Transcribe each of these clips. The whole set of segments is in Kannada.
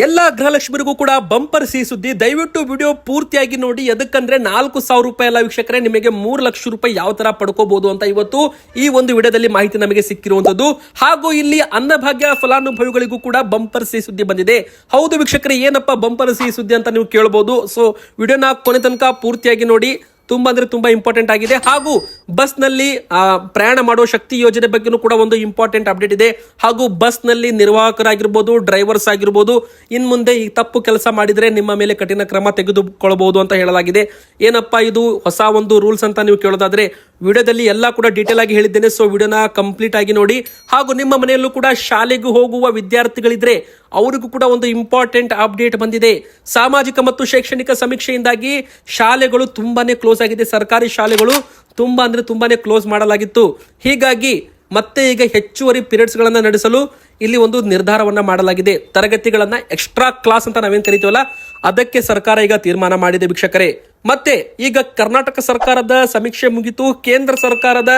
ಎಲ್ಲ ಗೃಹಲಕ್ಷ್ಮಿರಿಗೂ ಕೂಡ ಬಂಪರ್ ಸಿ ಸುದ್ದಿ. ದಯವಿಟ್ಟು ವಿಡಿಯೋ ಪೂರ್ತಿಯಾಗಿ ನೋಡಿ. ಎದಕ್ಕಂದ್ರೆ ನಾಲ್ಕು ಸಾವಿರ ರೂಪಾಯಿ ಎಲ್ಲ ವೀಕ್ಷಕರೇ, ನಿಮಗೆ ಮೂರು ಲಕ್ಷ ರೂಪಾಯಿ ಯಾವ ತರ ಪಡ್ಕೋಬಹುದು ಅಂತ ಇವತ್ತು ಈ ಒಂದು ವಿಡಿಯೋದಲ್ಲಿ ಮಾಹಿತಿ ನಮಗೆ ಸಿಕ್ಕಿರುವಂತದ್ದು. ಹಾಗೂ ಇಲ್ಲಿ ಅನ್ನಭಾಗ್ಯ ಫಲಾನುಭವಿಗಳಿಗೂ ಕೂಡ ಬಂಪರ್ ಸಿ ಸುದ್ದಿ ಬಂದಿದೆ. ಹೌದು ವೀಕ್ಷಕರೇ, ಏನಪ್ಪ ಬಂಪರ್ ಸಿ ಸುದ್ದಿ ಅಂತ ನೀವು ಕೇಳಬಹುದು ಸೊ ವಿಡಿಯೋನ ಕೊನೆ ತನಕ ಪೂರ್ತಿಯಾಗಿ ನೋಡಿ. ತುಂಬಾ ಅಂದ್ರೆ ತುಂಬಾ ಇಂಪಾರ್ಟೆಂಟ್ ಆಗಿದೆ. ಹಾಗೂ ಬಸ್ನಲ್ಲಿ ಆ, ಪ್ರಯಾಣ ಮಾಡೋ ಶಕ್ತಿ ಯೋಜನೆ ಬಗ್ಗೆನೂ ಕೂಡ ಒಂದು ಇಂಪಾರ್ಟೆಂಟ್ ಅಪ್ಡೇಟ್ ಇದೆ. ಹಾಗೂ ಬಸ್ನಲ್ಲಿ ನಿರ್ವಾಹಕರಾಗಿರ್ಬೋದು ಡ್ರೈವರ್ಸ್ ಆಗಿರ್ಬೋದು ಇನ್ ಮುಂದೆ ಈ ತಪ್ಪು ಕೆಲಸ ಮಾಡಿದರೆ ನಿಮ್ಮ ಮೇಲೆ ಕಠಿಣ ಕ್ರಮ ತೆಗೆದುಕೊಳ್ಳಬಹುದು ಅಂತ ಹೇಳಲಾಗಿದೆ. ಏನಪ್ಪಾ ಇದು? ಹೊಸ ಒಂದು ರೂಲ್ಸ್ ಅಂತ ನೀವು ಕೇಳೋದಾದ್ರೆ ವಿಡಿಯೋದಲ್ಲಿ ಎಲ್ಲ ಕೂಡ ಡೀಟೇಲ್ ಆಗಿ ಹೇಳಿದ್ದೇನೆ ಸೊ ವಿಡಿಯೋನ ಕಂಪ್ಲೀಟ್ ಆಗಿ ನೋಡಿ. ಹಾಗೂ ನಿಮ್ಮ ಮನೆಯಲ್ಲೂ ಕೂಡ ಶಾಲೆಗೂ ಹೋಗುವ ವಿದ್ಯಾರ್ಥಿಗಳಿದ್ರೆ ಅವರಿಗೂ ಕೂಡ ಒಂದು ಇಂಪಾರ್ಟೆಂಟ್ ಅಪ್ಡೇಟ್ ಬಂದಿದೆ. ಸಾಮಾಜಿಕ ಮತ್ತು ಶೈಕ್ಷಣಿಕ ಸಮೀಕ್ಷೆಯಿಂದಾಗಿ ಶಾಲೆಗಳು ತುಂಬಾನೇ ಕ್ಲೋಸ್ ಆಗಿದೆ. ಸರ್ಕಾರಿ ಶಾಲೆಗಳು ತುಂಬಾ ಅಂದರೆ ತುಂಬಾನೇ ಕ್ಲೋಸ್ ಮಾಡಲಾಗಿತ್ತು. ಹೀಗಾಗಿ ಮತ್ತೆ ಈಗ ಹೆಚ್ಚುವರಿ ಪೀರಿಯಡ್ಸ್ಗಳನ್ನು ಗಳನ್ನ ನಡೆಸಲು ಇಲ್ಲಿ ಒಂದು ನಿರ್ಧಾರವನ್ನ ಮಾಡಲಾಗಿದೆ. ತರಗತಿಗಳನ್ನು ಎಕ್ಸ್ಟ್ರಾ ಕ್ಲಾಸ್ ಅಂತ ನಾವೇನ್ ಕರಿತೀವಲ್ಲ, ಅದಕ್ಕೆ ಸರ್ಕಾರ ಈಗ ತೀರ್ಮಾನ ಮಾಡಿದೆ ವೀಕ್ಷಕರೇ. ಮತ್ತೆ ಈಗ ಕರ್ನಾಟಕ ಸರ್ಕಾರದ ಸಮೀಕ್ಷೆ ಮುಗಿತು. ಕೇಂದ್ರ ಸರ್ಕಾರದ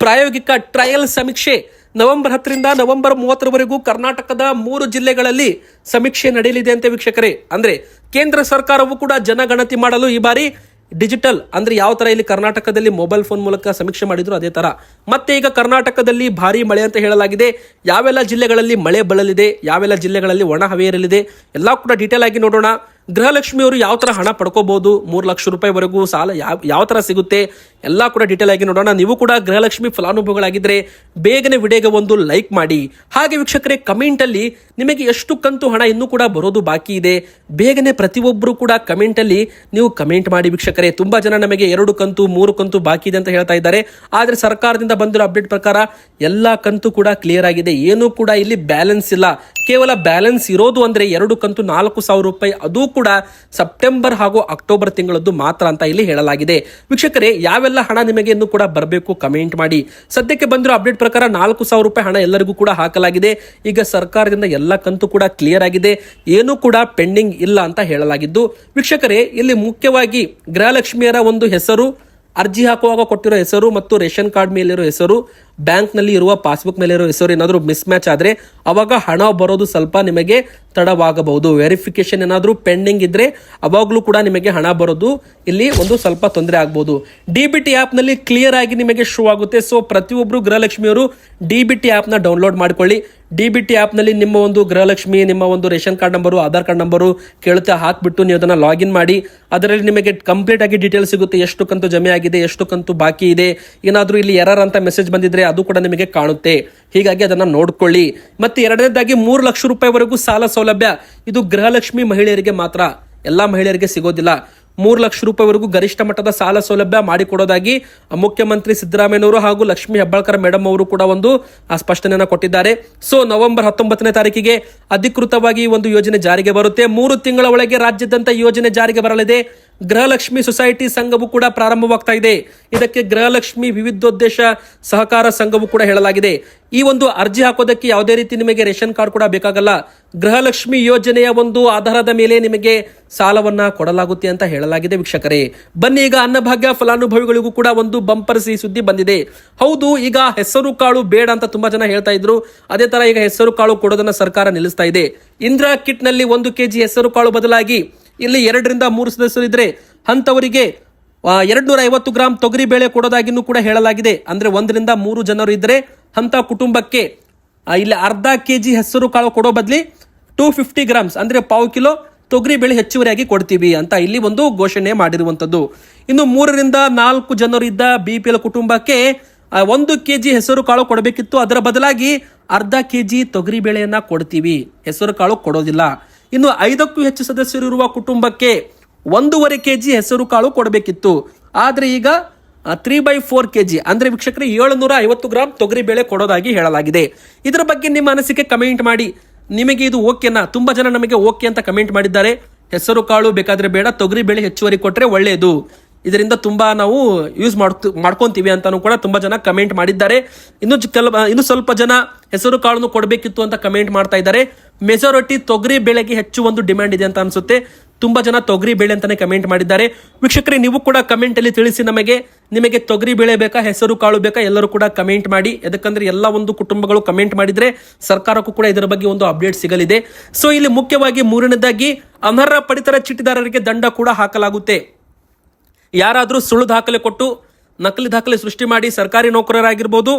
ಪ್ರಾಯೋಗಿಕ ಟ್ರಯಲ್ ಸಮೀಕ್ಷೆ. ನವೆಂಬರ್ ಹತ್ತರಿಂದ ನವೆಂಬರ್ ಮೂವತ್ತರವರೆಗೂ ಕರ್ನಾಟಕದ ಮೂರು ಜಿಲ್ಲೆಗಳಲ್ಲಿ ಸಮೀಕ್ಷೆ ನಡೆಯಲಿದೆ ಅಂತ ವೀಕ್ಷಕರೇ. ಅಂದ್ರೆ ಕೇಂದ್ರ ಸರ್ಕಾರವು ಕೂಡ ಜನಗಣತಿ ಮಾಡಲು ಈ ಬಾರಿ ಡಿಜಿಟಲ್ ಅಂದ್ರೆ ಯಾವ ತರ ಇಲ್ಲಿ ಕರ್ನಾಟಕದಲ್ಲಿ ಮೊಬೈಲ್ ಫೋನ್ ಮೂಲಕ ಸಮೀಕ್ಷೆ ಮಾಡಿದ್ರು ಅದೇ ತರ. ಮತ್ತೆ ಈಗ ಕರ್ನಾಟಕದಲ್ಲಿ ಭಾರಿ ಮಳೆ ಅಂತ ಹೇಳಲಾಗಿದೆ. ಯಾವೆಲ್ಲ ಜಿಲ್ಲೆಗಳಲ್ಲಿ ಮಳೆ ಬೀಳಲಿದೆ ಯಾವೆಲ್ಲ ಜಿಲ್ಲೆಗಳಲ್ಲಿ ಒಣ ಹವೆ ಇರಲಿದೆ ಎಲ್ಲ ಕೂಡ ಡೀಟೇಲ್ ಆಗಿ ನೋಡೋಣ. ಗೃಹಲಕ್ಷ್ಮಿ ಅವರು ಯಾವ ತರ ಹಣ ಪಡ್ಕೋಬಹುದು, ಮೂರು ಲಕ್ಷ ರೂಪಾಯಿವರೆಗೂ ಸಾಲ ಯಾವ ಯಾವ ತರ ಸಿಗುತ್ತೆ, ಎಲ್ಲ ಕೂಡ ಡೀಟೇಲ್ ಆಗಿ ನೋಡೋಣ. ನೀವು ಕೂಡ ಗೃಹಲಕ್ಷ್ಮಿ ಫಲಾನುಭವಿಗಳಾಗಿದ್ರೆ ಬೇಗನೆ ವಿಡಿಯೋಗೆ ಒಂದು ಲೈಕ್ ಮಾಡಿ. ಹಾಗೆ ವೀಕ್ಷಕರೇ ಕಮೆಂಟಲ್ಲಿ ನಿಮಗೆ ಎಷ್ಟು ಕಂತು ಹಣ ಇನ್ನೂ ಕೂಡ ಬರೋದು ಬಾಕಿ ಇದೆ, ಬೇಗನೆ ಪ್ರತಿಯೊಬ್ಬರು ಕೂಡ ಕಮೆಂಟಲ್ಲಿ ನೀವು ಕಮೆಂಟ್ ಮಾಡಿ ವೀಕ್ಷಕರೇ. ತುಂಬಾ ಜನ ನಮಗೆ ಎರಡು ಕಂತು, ಮೂರು ಕಂತು ಬಾಕಿ ಇದೆ ಅಂತ ಹೇಳ್ತಾ ಇದ್ದಾರೆ. ಆದರೆ ಸರ್ಕಾರದಿಂದ ಬಂದಿರೋ ಅಪ್ಡೇಟ್ ಪ್ರಕಾರ ಎಲ್ಲ ಕಂತು ಕೂಡ ಕ್ಲಿಯರ್ ಆಗಿದೆ. ಏನೂ ಕೂಡ ಇಲ್ಲಿ ಬ್ಯಾಲೆನ್ಸ್ ಇಲ್ಲ. ಕೇವಲ ಬ್ಯಾಲೆನ್ಸ್ ಇರೋದು ಅಂದ್ರೆ ಎರಡು ಕಂತು ನಾಲ್ಕು ಸಾವಿರ ರೂಪಾಯಿ, ಅದು ಕೂಡ ಸೆಪ್ಟೆಂಬರ್ ಹಾಗೂ ಅಕ್ಟೋಬರ್ ತಿಂಗಳದ್ದು ಮಾತ್ರ ಅಂತ ಇಲ್ಲಿ ಹೇಳಲಾಗಿದೆ. ವೀಕ್ಷಕರೇ, ಯಾವೆಲ್ಲ ಹಣ ನಿಮಗೆ ಇನ್ನು ಕೂಡ ಬರಬೇಕು ಕಮೆಂಟ್ ಮಾಡಿ. ಸದ್ಯಕ್ಕೆ ಬಂದಿರೋ ಅಪ್ಡೇಟ್ ಪ್ರಕಾರ ನಾಲ್ಕು ಸಾವಿರ ರೂಪಾಯಿ ಹಣ ಎಲ್ಲರಿಗೂ ಕೂಡ ಹಾಕಲಾಗಿದೆ. ಈಗ ಸರ್ಕಾರದಿಂದ ಎಲ್ಲ ಕಂತು ಕೂಡ ಕ್ಲಿಯರ್ ಆಗಿದೆ. ಏನೂ ಕೂಡ ಪೆಂಡಿಂಗ್ ಇಲ್ಲ ಅಂತ ಹೇಳಲಾಗಿದ್ದು. ವೀಕ್ಷಕರೇ, ಇಲ್ಲಿ ಮುಖ್ಯವಾಗಿ ಗೃಹಲಕ್ಷ್ಮಿಯರ ಒಂದು ಹೆಸರು ಅರ್ಜಿ ಹಾಕುವಾಗ ಕೊಟ್ಟಿರೋ ಹೆಸರು ಮತ್ತು ರೇಷನ್ ಕಾರ್ಡ್ ಮೇಲಿರೋ ಹೆಸರು, ಬ್ಯಾಂಕ್ನಲ್ಲಿ ಇರುವ ಪಾಸ್ಬುಕ್ ಮೇಲಿರೋ ಹೆಸರು ಏನಾದರೂ ಮಿಸ್ ಮ್ಯಾಚ್ ಆದರೆ ಅವಾಗ ಹಣ ಬರೋದು ಸ್ವಲ್ಪ ನಿಮಗೆ ತಡವಾಗಬಹುದು. ವೆರಿಫಿಕೇಶನ್ ಏನಾದರೂ ಪೆಂಡಿಂಗ್ ಇದ್ದರೆ ಅವಾಗಲೂ ಕೂಡ ನಿಮಗೆ ಹಣ ಬರೋದು ಇಲ್ಲಿ ಒಂದು ಸ್ವಲ್ಪ ತೊಂದರೆ ಆಗ್ಬೋದು. ಡಿ ಬಿ ಟಿ ಆ್ಯಪ್ನಲ್ಲಿ ಕ್ಲಿಯರ್ ಆಗಿ ನಿಮಗೆ ಶೋ ಆಗುತ್ತೆ. ಸೊ ಪ್ರತಿಯೊಬ್ಬರು ಗೃಹಲಕ್ಷ್ಮಿಯವರು ಡಿ ಬಿ ಟಿ ಆ್ಯಪ್ನ ಡೌನ್ಲೋಡ್ ಮಾಡ್ಕೊಳ್ಳಿ. ಡಿ ಬಿ ಟಿ ಆ್ಯಪ್ನಲ್ಲಿ ನಿಮ್ಮ ಒಂದು ಗೃಹಲಕ್ಷ್ಮಿ, ನಿಮ್ಮ ಒಂದು ration card number, Aadhaar card number ಕೇಳುತ್ತೆ ಹಾಕ್ಬಿಟ್ಟು ನೀವು ಅದನ್ನು ಲಾಗಿನ್ ಮಾಡಿ, ಅದರಲ್ಲಿ ನಿಮಗೆ ಕಂಪ್ಲೀಟ್ ಆಗಿ ಡೀಟೇಲ್ಸ್ ಸಿಗುತ್ತೆ, ಎಷ್ಟು ಕಂತು ಜಮೆ ಆಗಿದೆ, ಎಷ್ಟು ಕಂತು ಬಾಕಿ ಇದೆ, ಏನಾದರೂ ಇಲ್ಲಿ ಎರರ್ ಅಂತ ಮೆಸೇಜ್ ಬಂದಿದ್ರೆ ಅದು ಕೂಡ ನಿಮಗೆ ಕಾಣುತ್ತೆ. ಹೀಗಾಗಿ ಅದನ್ನು ನೋಡ್ಕೊಳ್ಳಿ. ಮತ್ತು ಎರಡನೇದಾಗಿ ಮೂರು ಲಕ್ಷ ರೂಪಾಯಿವರೆಗೂ ಸಾಲ ಸೌಲಭ್ಯ, ಇದು ಗೃಹಲಕ್ಷ್ಮಿ ಮಹಿಳೆಯರಿಗೆ ಮಾತ್ರ. ಎಲ್ಲ ಮಹಿಳೆಯರಿಗೆ ಸಿಗೋದಿಲ್ಲ. ಮೂರು ಲಕ್ಷ ರೂಪಾಯಿವರೆಗೂ ಗರಿಷ್ಠ ಮಟ್ಟದ ಸಾಲ ಸೌಲಭ್ಯ ಮಾಡಿಕೊಡೋದಾಗಿ ಮುಖ್ಯಮಂತ್ರಿ ಸಿದ್ದರಾಮಯ್ಯನವರು ಹಾಗೂ ಲಕ್ಷ್ಮೀ ಹೆಬ್ಬಾಳ್ಕರ್ ಮೇಡಮ್ ಅವರು ಕೂಡ ಒಂದು ಸ್ಪಷ್ಟನೆಯನ್ನು ಕೊಟ್ಟಿದ್ದಾರೆ. ಸೊ ನವೆಂಬರ್ ಹತ್ತೊಂಬತ್ತನೇ ತಾರೀಕಿಗೆ ಅಧಿಕೃತವಾಗಿ ಒಂದು ಯೋಜನೆ ಜಾರಿಗೆ ಬರುತ್ತೆ. ಮೂರು ತಿಂಗಳ ಒಳಗೆ ರಾಜ್ಯಾದ್ಯಂತ ಯೋಜನೆ ಜಾರಿಗೆ ಬರಲಿದೆ. ಗೃಹಲಕ್ಷ್ಮಿ ಸೊಸೈಟಿ ಸಂಘವು ಕೂಡ ಪ್ರಾರಂಭವಾಗ್ತಾ ಇದೆ. ಇದಕ್ಕೆ ಗೃಹಲಕ್ಷ್ಮಿ ವಿವಿಧೋದ್ದೇಶ ಸಹಕಾರ ಸಂಘವು ಕೂಡ ಹೇಳಲಾಗಿದೆ. ಈ ಒಂದು ಅರ್ಜಿ ಹಾಕೋದಕ್ಕೆ ಯಾವುದೇ ರೀತಿ ನಿಮಗೆ ರೇಷನ್ ಕಾರ್ಡ್ ಕೂಡ ಬೇಕಾಗಲ್ಲ. ಗೃಹಲಕ್ಷ್ಮಿ ಯೋಜನೆಯ ಒಂದು ಆಧಾರದ ಮೇಲೆ ನಿಮಗೆ ಸಾಲವನ್ನ ಕೊಡಲಾಗುತ್ತೆ ಅಂತ ಹೇಳಲಾಗಿದೆ ವೀಕ್ಷಕರೇ. ಬನ್ನಿ ಈಗ ಅನ್ನಭಾಗ್ಯ ಫಲಾನುಭವಿಗಳಿಗೂ ಕೂಡ ಒಂದು ಬಂಪರ್ ಸಿ ಸುದ್ದಿ ಬಂದಿದೆ. ಹೌದು, ಈಗ ಹೆಸರು ಕಾಳು ಬೇಡ ಅಂತ ತುಂಬಾ ಜನ ಹೇಳ್ತಾ ಇದ್ರು. ಅದೇ ತರ ಈಗ ಹೆಸರು ಕಾಳು ಕೊಡೋದನ್ನ ಸರ್ಕಾರ ನಿಲ್ಲಿಸ್ತಾ ಇದೆ. ಇಂದಿರಾ ಕಿಟ್ನಲ್ಲಿ ಒಂದು ಕೆಜಿ ಹೆಸರು ಕಾಳು ಬದಲಾಗಿ ಇಲ್ಲಿ ಎರಡರಿಂದ ಮೂರು ಸದಸ್ಯರು ಇದ್ದರೆ ಅಂತವರಿಗೆ ಎರಡು ನೂರ ಐವತ್ತು ಗ್ರಾಂ ತೊಗರಿ ಬೇಳೆ ಕೊಡೋದಾಗಿನೂ ಕೂಡ ಹೇಳಲಾಗಿದೆ. ಅಂದ್ರೆ ಒಂದರಿಂದ ಮೂರು ಜನರು ಇದ್ದರೆ ಅಂಥ ಕುಟುಂಬಕ್ಕೆ ಇಲ್ಲಿ ಅರ್ಧ ಕೆ ಜಿ ಹೆಸರು ಕಾಳು ಕೊಡೋ ಬದಲಿ ಟೂ ಫಿಫ್ಟಿ ಗ್ರಾಮ್ಸ್ ಅಂದ್ರೆ ಪಾವು ಕಿಲೋ ತೊಗರಿ ಬೇಳೆ ಹೆಚ್ಚುವರಿಯಾಗಿ ಕೊಡ್ತೀವಿ ಅಂತ ಇಲ್ಲಿ ಒಂದು ಘೋಷಣೆ ಮಾಡಿರುವಂತದ್ದು ಇನ್ನು ಮೂರರಿಂದ ನಾಲ್ಕು ಜನರು ಇದ್ದ ಬಿ ಪಿ ಎಲ್ ಕುಟುಂಬಕ್ಕೆ ಒಂದು ಕೆ ಜಿ ಹೆಸರು ಕಾಳು ಕೊಡಬೇಕಿತ್ತು. ಅದರ ಬದಲಾಗಿ ಅರ್ಧ ಕೆ ಜಿ ತೊಗರಿ ಬೇಳೆಯನ್ನ ಕೊಡ್ತೀವಿ. ಹೆಸರು ಕಾಳು ಕೊಡೋದಿಲ್ಲ. ಇನ್ನು ಐದಕ್ಕೂ ಹೆಚ್ಚು ಸದಸ್ಯರು ಇರುವ ಕುಟುಂಬಕ್ಕೆ ಒಂದೂವರೆ ಕೆ ಜಿ ಹೆಸರು ಕಾಳು ಕೊಡಬೇಕಿತ್ತು. ಆದರೆ ಈಗ three by four K G ಅಂದ್ರೆ ವೀಕ್ಷಕರಿಗೆ ಏಳುನೂರ ಐವತ್ತು ಗ್ರಾಮ್ ತೊಗರಿ ಬೇಳೆ ಕೊಡೋದಾಗಿ ಹೇಳಲಾಗಿದೆ. ಇದರ ಬಗ್ಗೆ ನಿಮ್ಮ ಅನಿಸಿಕೆ ಕಮೆಂಟ್ ಮಾಡಿ. ನಿಮಗೆ ಇದು ಓಕೆನಾ? ತುಂಬಾ ಜನ ನಮಗೆ ಓಕೆ ಅಂತ ಕಮೆಂಟ್ ಮಾಡಿದ್ದಾರೆ. ಹೆಸರು ಕಾಳು ಬೇಕಾದ್ರೆ ಬೇಡ, ತೊಗರಿ ಬೇಳೆ ಹೆಚ್ಚುವರಿ ಕೊಟ್ಟರೆ ಒಳ್ಳೆಯದು ಇದರಿಂದ ತುಂಬಾ ನಾವು ಯೂಸ್ ಮಾಡ್ತು, ಮಾಡ್ಕೊತೀವಿ ಅಂತಾನು ಕೂಡ ತುಂಬಾ ಜನ ಕಮೆಂಟ್ ಮಾಡಿದ್ದಾರೆ. ಇನ್ನು ಕೆಲ, ಇನ್ನು ಸ್ವಲ್ಪ ಜನ ಹೆಸರು ಕಾಳನ್ನು ಕೊಡಬೇಕಿತ್ತು ಅಂತ ಕಮೆಂಟ್ ಮಾಡ್ತಾ ಇದ್ದಾರೆ. ಮೆಜಾರಿಟಿ ತೊಗರಿ ಬೆಳೆಗೆ ಹೆಚ್ಚು ಒಂದು ಡಿಮ್ಯಾಂಡ್ ಇದೆ ಅಂತ ಅನ್ಸುತ್ತೆ. ತುಂಬಾ ಜನ ತೊಗರಿ ಬೆಳೆ ಅಂತಾನೆ ಕಮೆಂಟ್ ಮಾಡಿದ್ದಾರೆ. ವೀಕ್ಷಕರೇ, ನೀವು ಕೂಡ ಕಮೆಂಟ್ ಅಲ್ಲಿ ತಿಳಿಸಿ ನಮಗೆ, ನಿಮಗೆ ತೊಗರಿ ಬೆಳೆ ಬೇಕಾ, ಹೆಸರು ಕಾಳು ಬೇಕಾ, ಎಲ್ಲರೂ ಕೂಡ ಕಮೆಂಟ್ ಮಾಡಿ. ಯಾಕಂದ್ರೆ ಎಲ್ಲ ಒಂದು ಕುಟುಂಬಗಳು ಕಮೆಂಟ್ ಮಾಡಿದ್ರೆ ಸರ್ಕಾರಕ್ಕೂ ಕೂಡ ಇದರ ಬಗ್ಗೆ ಒಂದು ಅಪ್ಡೇಟ್ ಸಿಗಲಿದೆ. ಸೊ ಇಲ್ಲಿ ಮುಖ್ಯವಾಗಿ ಮೂರನೇದಾಗಿ, ಅನರ್ಹ ಪಡಿತರ ಚೀಟಿದಾರರಿಗೆ ದಂಡ ಕೂಡ ಹಾಕಲಾಗುತ್ತೆ. ಯಾರಾದರೂ ಸುಳ್ಳು ದಾಖಲೆ ಕೊಟ್ಟು ನಕಲಿ ದಾಖಲೆ ಸೃಷ್ಟಿ ಮಾಡಿ ಸರ್ಕಾರಿ ನೌಕರರಾಗಿರ್ಬೋದು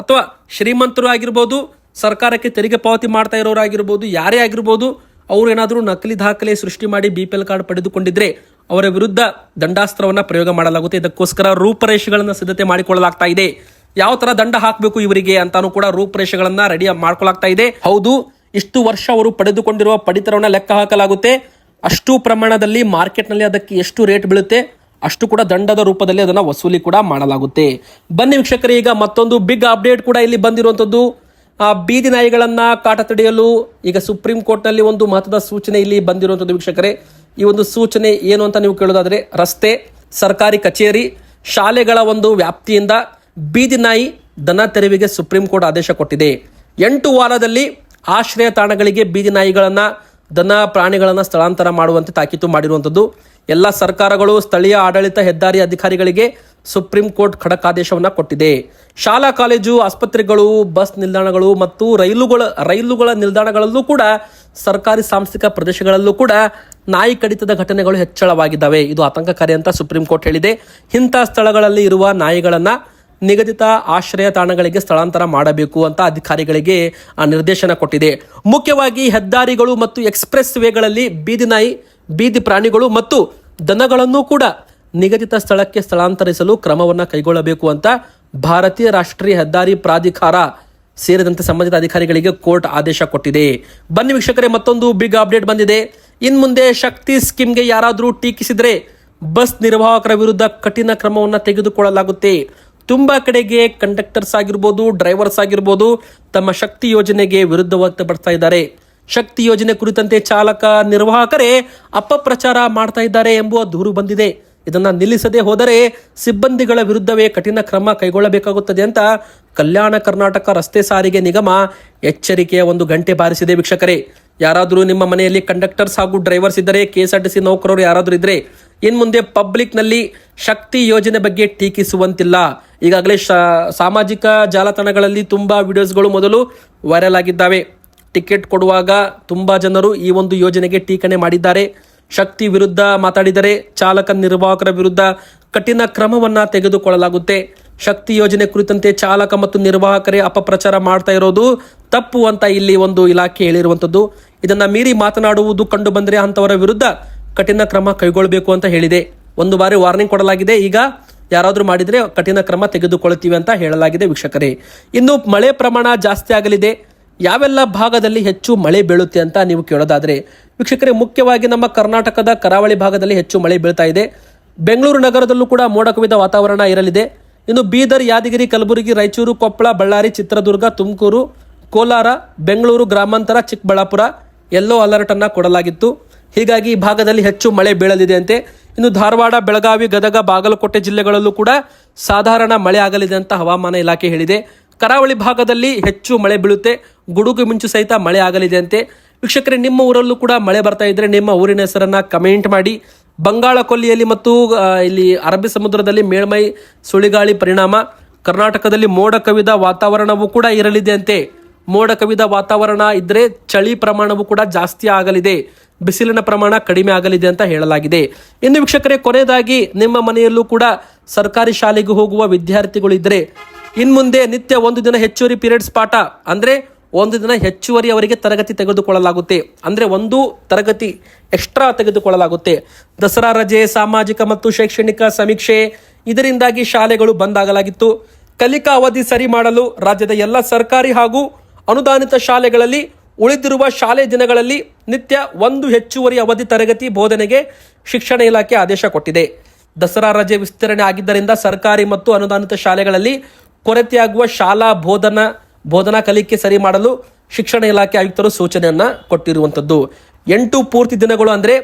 ಅಥವಾ ಶ್ರೀಮಂತರು ಆಗಿರ್ಬೋದು, ಸರ್ಕಾರಕ್ಕೆ ತೆರಿಗೆ ಪಾವತಿ ಮಾಡ್ತಾ ಇರೋರಾಗಿರ್ಬೋದು, ಯಾರೇ ಆಗಿರ್ಬೋದು, ಅವರು ಏನಾದರೂ ನಕಲಿ ದಾಖಲೆ ಸೃಷ್ಟಿ ಮಾಡಿ ಬಿ ಪಿ ಎಲ್ ಕಾರ್ಡ್ ಪಡೆದುಕೊಂಡಿದ್ರೆ ಅವರ ವಿರುದ್ಧ ದಂಡಾಸ್ತ್ರವನ್ನು ಪ್ರಯೋಗ ಮಾಡಲಾಗುತ್ತೆ. ಇದಕ್ಕೋಸ್ಕರ ರೂಪರೇಷೆಗಳನ್ನು ಸಿದ್ಧತೆ ಮಾಡಿಕೊಳ್ಳಲಾಗ್ತಾ ಇದೆ. ಯಾವ ತರ ದಂಡ ಹಾಕಬೇಕು ಇವರಿಗೆ ಅಂತಾನು ಕೂಡ ರೂಪರೇಷೆಗಳನ್ನು ರೆಡಿ ಮಾಡ್ಕೊಳ್ಳಾಗ್ತಾ ಇದೆ. ಹೌದು, ಇಷ್ಟು ವರ್ಷ ಅವರು ಪಡೆದುಕೊಂಡಿರುವ ಪಡಿತರವನ್ನು ಲೆಕ್ಕ ಹಾಕಲಾಗುತ್ತೆ. ಅಷ್ಟು ಪ್ರಮಾಣದಲ್ಲಿ ಮಾರ್ಕೆಟ್ನಲ್ಲಿ ಅದಕ್ಕೆ ಎಷ್ಟು ರೇಟ್ ಬೀಳುತ್ತೆ? ಅಷ್ಟು ಕೂಡ ದಂಡದ ರೂಪದಲ್ಲಿ ಅದನ್ನ ವಸೂಲಿ ಕೂಡ ಮಾಡಲಾಗುತ್ತೆ. ಬನ್ನಿ ವೀಕ್ಷಕರೇ, ಈಗ ಮತ್ತೊಂದು ಬಿಗ್ ಅಪ್ಡೇಟ್ ಕೂಡ ಇಲ್ಲಿ ಬಂದಿರುವಂತದ್ದು. ಆ, ಬೀದಿ ನಾಯಿಗಳನ್ನು ಕಾಟ ತಡೆಯಲು ಈಗ ಸುಪ್ರೀಂ ಕೋರ್ಟ್ನಲ್ಲಿ ಒಂದು ಮಹತ್ವದ ಸೂಚನೆ ಇಲ್ಲಿ ಬಂದಿರುವಂತದ್ದು ವೀಕ್ಷಕರೇ. ಈ ಒಂದು ಸೂಚನೆ ಏನು ಅಂತ ನೀವು ಕೇಳೋದಾದ್ರೆ, ರಸ್ತೆ, ಸರ್ಕಾರಿ ಕಚೇರಿ, ಶಾಲೆಗಳ ಒಂದು ವ್ಯಾಪ್ತಿಯಿಂದ ಬೀದಿ ನಾಯಿ ದನ ತೆರವಿಗೆ ಸುಪ್ರೀಂ ಕೋರ್ಟ್ ಆದೇಶ ಕೊಟ್ಟಿದೆ. ಎಂಟು ವಾರದಲ್ಲಿ ಆಶ್ರಯ ತಾಣಗಳಿಗೆ ಬೀದಿ ನಾಯಿಗಳನ್ನು ದನ ಪ್ರಾಣಿಗಳನ್ನು ಸ್ಥಳಾಂತರ ಮಾಡುವಂತೆ ತಾಕೀತು ಮಾಡಿರುವಂಥದ್ದು ಎಲ್ಲ ಸರ್ಕಾರಗಳು ಸ್ಥಳೀಯ ಆಡಳಿತ ಹೆದ್ದಾರಿ ಅಧಿಕಾರಿಗಳಿಗೆ ಸುಪ್ರೀಂ ಕೋರ್ಟ್ ಖಡಕ್ ಆದೇಶವನ್ನ ಕೊಟ್ಟಿದೆ. ಶಾಲಾ, ಕಾಲೇಜು, ಆಸ್ಪತ್ರೆಗಳು, ಬಸ್ ನಿಲ್ದಾಣಗಳು ಮತ್ತು ರೈಲುಗಳ ರೈಲುಗಳ ನಿಲ್ದಾಣಗಳಲ್ಲೂ ಕೂಡ ಸರ್ಕಾರಿ ಸಾಂಸ್ಥಿಕ ಪ್ರದೇಶಗಳಲ್ಲೂ ಕೂಡ ನಾಯಿ ಕಡಿತದ ಘಟನೆಗಳು ಹೆಚ್ಚಳವಾಗಿದ್ದಾವೆ. ಇದು ಆತಂಕಕಾರಿ ಅಂತ ಸುಪ್ರೀಂ ಕೋರ್ಟ್ ಹೇಳಿದೆ. ಇಂಥ ಸ್ಥಳಗಳಲ್ಲಿ ಇರುವ ನಾಯಿಗಳನ್ನು ನಿಗದಿತ ಆಶ್ರಯ ತಾಣಗಳಿಗೆ ಸ್ಥಳಾಂತರ ಮಾಡಬೇಕು ಅಂತ ಅಧಿಕಾರಿಗಳಿಗೆ ಆ ನಿರ್ದೇಶನ ಕೊಟ್ಟಿದೆ. ಮುಖ್ಯವಾಗಿ ಹೆದ್ದಾರಿಗಳು ಮತ್ತು ಎಕ್ಸ್ಪ್ರೆಸ್ ವೇಗಳಲ್ಲಿ ಬೀದಿ ನಾಯಿ ಬೀದಿ ಪ್ರಾಣಿಗಳು ಮತ್ತು ದನಗಳನ್ನು ಕೂಡ ನಿಗದಿತ ಸ್ಥಳಕ್ಕೆ ಸ್ಥಳಾಂತರಿಸಲು ಕ್ರಮವನ್ನು ಕೈಗೊಳ್ಳಬೇಕು ಅಂತ ಭಾರತೀಯ ರಾಷ್ಟ್ರೀಯ ಹೆದ್ದಾರಿ ಪ್ರಾಧಿಕಾರ ಸೇರಿದಂತೆ ಸಂಬಂಧಿತ ಅಧಿಕಾರಿಗಳಿಗೆ ಕೋರ್ಟ್ ಆದೇಶ ಕೊಟ್ಟಿದೆ. ಬನ್ನಿ ವೀಕ್ಷಕರೇ, ಮತ್ತೊಂದು ಬಿಗ್ ಅಪ್ಡೇಟ್ ಬಂದಿದೆ. ಇನ್ ಮುಂದೆ ಶಕ್ತಿ ಸ್ಕೀಮ್ಗೆ ಯಾರಾದರೂ ಟೀಕಿಸಿದ್ರೆ ಬಸ್ ನಿರ್ವಾಹಕರ ವಿರುದ್ಧ ಕಠಿಣ ಕ್ರಮವನ್ನು ತೆಗೆದುಕೊಳ್ಳಲಾಗುತ್ತೆ. ತುಂಬಾ ಕಡೆಗೆ ಕಂಡಕ್ಟರ್ಸ್ ಆಗಿರ್ಬೋದು ಡ್ರೈವರ್ಸ್ ಆಗಿರ್ಬೋದು ತಮ್ಮ ಶಕ್ತಿ ಯೋಜನೆಗೆ ವಿರುದ್ಧ ವ್ಯಕ್ತಪಡಿಸ್ತಾ ಇದ್ದಾರೆ. ಶಕ್ತಿ ಯೋಜನೆ ಕುರಿತಂತೆ ಚಾಲಕ ನಿರ್ವಾಹಕರೇ ಅಪಪ್ರಚಾರ ಮಾಡ್ತಾ ಇದ್ದಾರೆ ಎಂಬುವ ದೂರು ಬಂದಿದೆ. ಇದನ್ನು ನಿಲ್ಲಿಸದೆ ಹೋದರೆ ಸಿಬ್ಬಂದಿಗಳ ವಿರುದ್ಧವೇ ಕಠಿಣ ಕ್ರಮ ಕೈಗೊಳ್ಳಬೇಕಾಗುತ್ತದೆ ಅಂತ ಕಲ್ಯಾಣ ಕರ್ನಾಟಕ ರಸ್ತೆ ಸಾರಿಗೆ ನಿಗಮ ಎಚ್ಚರಿಕೆಯ ಒಂದು ಗಂಟೆ ಬಾರಿಸಿದೆ ವೀಕ್ಷಕರೇ. ಯಾರಾದರೂ ನಿಮ್ಮ ಮನೆಯಲ್ಲಿ ಕಂಡಕ್ಟರ್ಸ್ ಹಾಗೂ ಡ್ರೈವರ್ಸ್ ಇದ್ದರೆ ಕೆ ಎಸ್ ಆರ್ ಟಿ ನೌಕರರು ಯಾರಾದರೂ ಇದ್ದರೆ ಇನ್ನು ಮುಂದೆ ಪಬ್ಲಿಕ್ನಲ್ಲಿ ಶಕ್ತಿ ಯೋಜನೆ ಬಗ್ಗೆ ಟೀಕಿಸುವಂತಿಲ್ಲ. ಈಗಾಗಲೇ ಸಾಮಾಜಿಕ ಜಾಲತಾಣಗಳಲ್ಲಿ ತುಂಬಾ ವಿಡಿಯೋಸ್ಗಳು ಮೊದಲು ವೈರಲ್ ಆಗಿದ್ದಾವೆ. ಟಿಕೆಟ್ ಕೊಡುವಾಗ ತುಂಬಾ ಜನರು ಈ ಒಂದು ಯೋಜನೆಗೆ ಟೀಕಣೆ ಮಾಡಿದ್ದಾರೆ. ಶಕ್ತಿ ವಿರುದ್ಧ ಮಾತಾಡಿದರೆ ಚಾಲಕ ನಿರ್ವಾಹಕರ ವಿರುದ್ಧ ಕಠಿಣ ಕ್ರಮವನ್ನ ತೆಗೆದುಕೊಳ್ಳಲಾಗುತ್ತೆ. ಶಕ್ತಿ ಯೋಜನೆ ಕುರಿತಂತೆ ಚಾಲಕ ಮತ್ತು ನಿರ್ವಾಹಕರೇ ಅಪಪ್ರಚಾರ ಮಾಡ್ತಾ ಇರೋದು ತಪ್ಪು ಅಂತ ಇಲ್ಲಿ ಒಂದು ಇಲಾಖೆ ಹೇಳಿರುವಂಥದ್ದು. ಇದನ್ನು ಮೀರಿ ಮಾತನಾಡುವುದು ಕಂಡು ಬಂದರೆ ಅಂತವರ ವಿರುದ್ಧ ಕಠಿಣ ಕ್ರಮ ಕೈಗೊಳ್ಳಬೇಕು ಅಂತ ಹೇಳಿದೆ. ಒಂದು ಬಾರಿ ವಾರ್ನಿಂಗ್ ಕೊಡಲಾಗಿದೆ. ಈಗ ಯಾರಾದರೂ ಮಾಡಿದರೆ ಕಠಿಣ ಕ್ರಮ ತೆಗೆದುಕೊಳ್ಳುತ್ತೀವಿ ಅಂತ ಹೇಳಲಾಗಿದೆ ವೀಕ್ಷಕರೇ. ಇನ್ನು ಮಳೆ ಪ್ರಮಾಣ ಜಾಸ್ತಿ ಆಗಲಿದೆ. ಯಾವೆಲ್ಲ ಭಾಗದಲ್ಲಿ ಹೆಚ್ಚು ಮಳೆ ಬೀಳುತ್ತೆ ಅಂತ ನೀವು ಕೇಳೋದಾದ್ರೆ, ವೀಕ್ಷಕರೇ, ಮುಖ್ಯವಾಗಿ ನಮ್ಮ ಕರ್ನಾಟಕದ ಕರಾವಳಿ ಭಾಗದಲ್ಲಿ ಹೆಚ್ಚು ಮಳೆ ಬೀಳ್ತಾ ಇದೆ. ಬೆಂಗಳೂರು ನಗರದಲ್ಲೂ ಕೂಡ ಮೋಡ ಕವಿದ ವಾತಾವರಣ ಇರಲಿದೆ. ಇನ್ನು ಬೀದರ್, ಯಾದಗಿರಿ, ಕಲಬುರಗಿ, ರಾಯಚೂರು, ಕೊಪ್ಪಳ, ಬಳ್ಳಾರಿ, ಚಿತ್ರದುರ್ಗ, ತುಮಕೂರು, ಕೋಲಾರ, ಬೆಂಗಳೂರು ಗ್ರಾಮಾಂತರ, ಚಿಕ್ಕಬಳ್ಳಾಪುರ ಎಲ್ಲೋ ಅಲರ್ಟ್ ಅನ್ನ ಕೊಡಲಾಗಿತ್ತು. ಹೀಗಾಗಿ ಈ ಭಾಗದಲ್ಲಿ ಹೆಚ್ಚು ಮಳೆ ಬೀಳಲಿದೆ ಅಂತೆ. ಇನ್ನು ಧಾರವಾಡ, ಬೆಳಗಾವಿ, ಗದಗ, ಬಾಗಲಕೋಟೆ ಜಿಲ್ಲೆಗಳಲ್ಲೂ ಕೂಡ ಸಾಧಾರಣ ಮಳೆ ಆಗಲಿದೆ ಅಂತ ಹವಾಮಾನ ಇಲಾಖೆ ಹೇಳಿದೆ. ಕರಾವಳಿ ಭಾಗದಲ್ಲಿ ಹೆಚ್ಚು ಮಳೆ ಬೀಳುತ್ತೆ. ಗುಡುಗು ಮಿಂಚು ಸಹಿತ ಮಳೆ ಆಗಲಿದೆ ಅಂತೆ ವೀಕ್ಷಕರೇ, ನಿಮ್ಮ ಊರಲ್ಲೂ ಕೂಡ ಮಳೆ ಬರ್ತಾ ಇದ್ರೆ ನಿಮ್ಮ ಊರಿನ ಹೆಸರನ್ನ ಕಮೆಂಟ್ ಮಾಡಿ. ಬಂಗಾಳ ಕೊಲ್ಲಿಯಲ್ಲಿ ಮತ್ತು ಇಲ್ಲಿ ಅರಬ್ಬಿ ಸಮುದ್ರದಲ್ಲಿ ಮೇಲ್ಮೈ ಸುಳಿಗಾಳಿ ಪರಿಣಾಮ. ಕರ್ನಾಟಕದಲ್ಲಿ ಮೋಡ ಕವಿದ ವಾತಾವರಣವೂ ಕೂಡ ಇರಲಿದೆ ಅಂತೆ ಮೋಡ ಕವಿದ ವಾತಾವರಣ ಇದ್ರೆ ಚಳಿ ಪ್ರಮಾಣವೂ ಕೂಡ ಜಾಸ್ತಿ ಆಗಲಿದೆ. ಬಿಸಿಲಿನ ಪ್ರಮಾಣ ಕಡಿಮೆ ಆಗಲಿದೆ ಅಂತ ಹೇಳಲಾಗಿದೆ. ಇನ್ನು ವೀಕ್ಷಕರೇ, ಕೊನೆಯದಾಗಿ ನಿಮ್ಮ ಮನೆಯಲ್ಲೂ ಕೂಡ ಸರ್ಕಾರಿ ಶಾಲೆಗೆ ಹೋಗುವ ವಿದ್ಯಾರ್ಥಿಗಳು ಇದ್ರೆ ಇನ್ ಮುಂದೆ ನಿತ್ಯ ಒಂದು ದಿನ ಹೆಚ್ಚುವರಿ ಪೀರಿಯಡ್ಸ್ ಪಾಠ, ಅಂದ್ರೆ ಒಂದು ದಿನ ಹೆಚ್ಚುವರಿ ಅವರಿಗೆ ತರಗತಿ ತೆಗೆದುಕೊಳ್ಳಲಾಗುತ್ತೆ. ಅಂದ್ರೆ ಒಂದು ತರಗತಿ ಎಕ್ಸ್ಟ್ರಾ ತೆಗೆದುಕೊಳ್ಳಲಾಗುತ್ತೆ. ದಸರಾ ರಜೆ, ಸಾಮಾಜಿಕ ಮತ್ತು ಶೈಕ್ಷಣಿಕ ಸಮೀಕ್ಷೆ, ಇದರಿಂದಾಗಿ ಶಾಲೆಗಳು ಬಂದ್ ಆಗಲಾಗಿತ್ತು. ಕಲಿಕಾ ಅವಧಿ ಸರಿ ಮಾಡಲು ರಾಜ್ಯದ ಎಲ್ಲ ಸರ್ಕಾರಿ ಹಾಗೂ ಅನುದಾನಿತ ಶಾಲೆಗಳಲ್ಲಿ ಉಳಿದಿರುವ ಶಾಲೆ ದಿನಗಳಲ್ಲಿ ನಿತ್ಯ ಒಂದು ಹೆಚ್ಚುವರಿ ಅವಧಿ ತರಗತಿ ಬೋಧನೆಗೆ ಶಿಕ್ಷಣ ಇಲಾಖೆ ಆದೇಶ ಕೊಟ್ಟಿದೆ. ದಸರಾ ರಜೆ ವಿಸ್ತರಣೆ ಆಗಿದ್ದರಿಂದ ಸರ್ಕಾರಿ ಮತ್ತು ಅನುದಾನಿತ ಶಾಲೆಗಳಲ್ಲಿ ಕೊರತೆಯಾಗುವ ಶಾಲಾ ಬೋಧನಾ ಬೋಧನಾ ಕಲಿಕೆ ಸರಿ ಮಾಡಲು ಶಿಕ್ಷಣ ಇಲಾಖೆ ಆಯುಕ್ತರು ಸೂಚನೆಯನ್ನ ಕೊಟ್ಟಿರುವಂಥದ್ದು. ಎಂಟು ಪೂರ್ತಿ ದಿನಗಳು ಅಂದ್ರೆ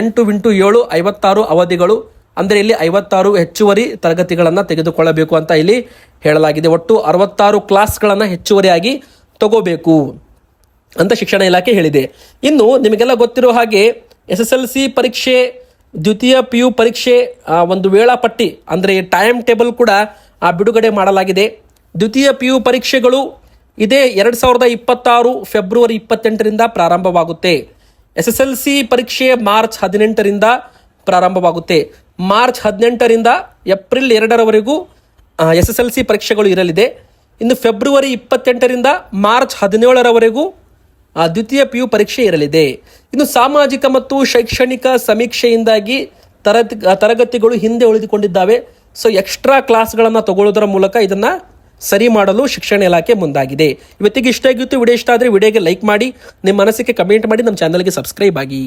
ಎಂಟು ಇಂಟು ಏಳು ಐವತ್ತಾರು ಅವಧಿಗಳು ಅಂದ್ರೆ ಇಲ್ಲಿ ಐವತ್ತಾರು ಹೆಚ್ಚುವರಿ ತರಗತಿಗಳನ್ನು ತೆಗೆದುಕೊಳ್ಳಬೇಕು ಅಂತ ಇಲ್ಲಿ ಹೇಳಲಾಗಿದೆ. ಒಟ್ಟು ಅರವತ್ತಾರು ಕ್ಲಾಸ್ಗಳನ್ನು ಹೆಚ್ಚುವರಿಯಾಗಿ ತಗೋಬೇಕು ಅಂತ ಶಿಕ್ಷಣ ಇಲಾಖೆ ಹೇಳಿದೆ. ಇನ್ನು ನಿಮಗೆಲ್ಲ ಗೊತ್ತಿರೋ ಹಾಗೆ ಎಸ್ ಎಸ್ ಎಲ್ ಸಿ ಪರೀಕ್ಷೆ, ದ್ವಿತೀಯ ಪಿ ಯು ಪರೀಕ್ಷೆ ಒಂದು ವೇಳಾಪಟ್ಟಿ ಅಂದರೆ ಟೈಮ್ ಟೇಬಲ್ ಕೂಡ ಆ, ಬಿಡುಗಡೆ ಮಾಡಲಾಗಿದೆ. ದ್ವಿತೀಯ ಪಿ ಯು ಪರೀಕ್ಷೆಗಳು ಇದೇ ಎರಡು ಸಾವಿರದ ಇಪ್ಪತ್ತಾರು ಫೆಬ್ರವರಿ ಇಪ್ಪತ್ತೆಂಟರಿಂದ ಪ್ರಾರಂಭವಾಗುತ್ತೆ. ಎಸ್ ಎಸ್ ಎಲ್ ಸಿ ಪರೀಕ್ಷೆ ಮಾರ್ಚ್ ಹದಿನೆಂಟರಿಂದ ಪ್ರಾರಂಭವಾಗುತ್ತೆ. ಮಾರ್ಚ್ ಹದಿನೆಂಟರಿಂದ ಏಪ್ರಿಲ್ ಎರಡರವರೆಗೂ ಎಸ್ ಎಸ್ ಎಲ್ ಸಿ ಪರೀಕ್ಷೆಗಳು ಇರಲಿದೆ. ಇನ್ನು ಫೆಬ್ರವರಿ ಇಪ್ಪತ್ತೆಂಟರಿಂದ ಮಾರ್ಚ್ ಹದಿನೇಳರವರೆಗೂ ದ್ವಿತೀಯ ಪಿ ಯು ಪರೀಕ್ಷೆ ಇರಲಿದೆ. ಇನ್ನು ಸಾಮಾಜಿಕ ಮತ್ತು ಶೈಕ್ಷಣಿಕ ಸಮೀಕ್ಷೆಯಿಂದಾಗಿ ತರಗತಿ ತರಗತಿಗಳು ಹಿಂದೆ ಉಳಿದುಕೊಂಡಿದ್ದಾವೆ. ಸೊ ಎಕ್ಸ್ಟ್ರಾ ಕ್ಲಾಸ್ಗಳನ್ನು ತಗೊಳ್ಳೋದರ ಮೂಲಕ ಇದನ್ನು ಸರಿ ಮಾಡಲು ಶಿಕ್ಷಣ ಇಲಾಖೆ ಮುಂದಾಗಿದೆ. ಇವತ್ತಿಗೆ ಇಷ್ಟ ಆಗಿತ್ತು, ವಿಡಿಯೋ ಇಷ್ಟ ಆದರೆ ವಿಡಿಯೋಗೆ ಲೈಕ್ ಮಾಡಿ ನಿಮ್ಮ ಮನಸ್ಸಿಗೆ ಕಮೆಂಟ್ ಮಾಡಿ ನಮ್ಮ ಚಾನಲ್ಗೆ ಸಬ್ಸ್ಕ್ರೈಬ್ ಆಗಿ.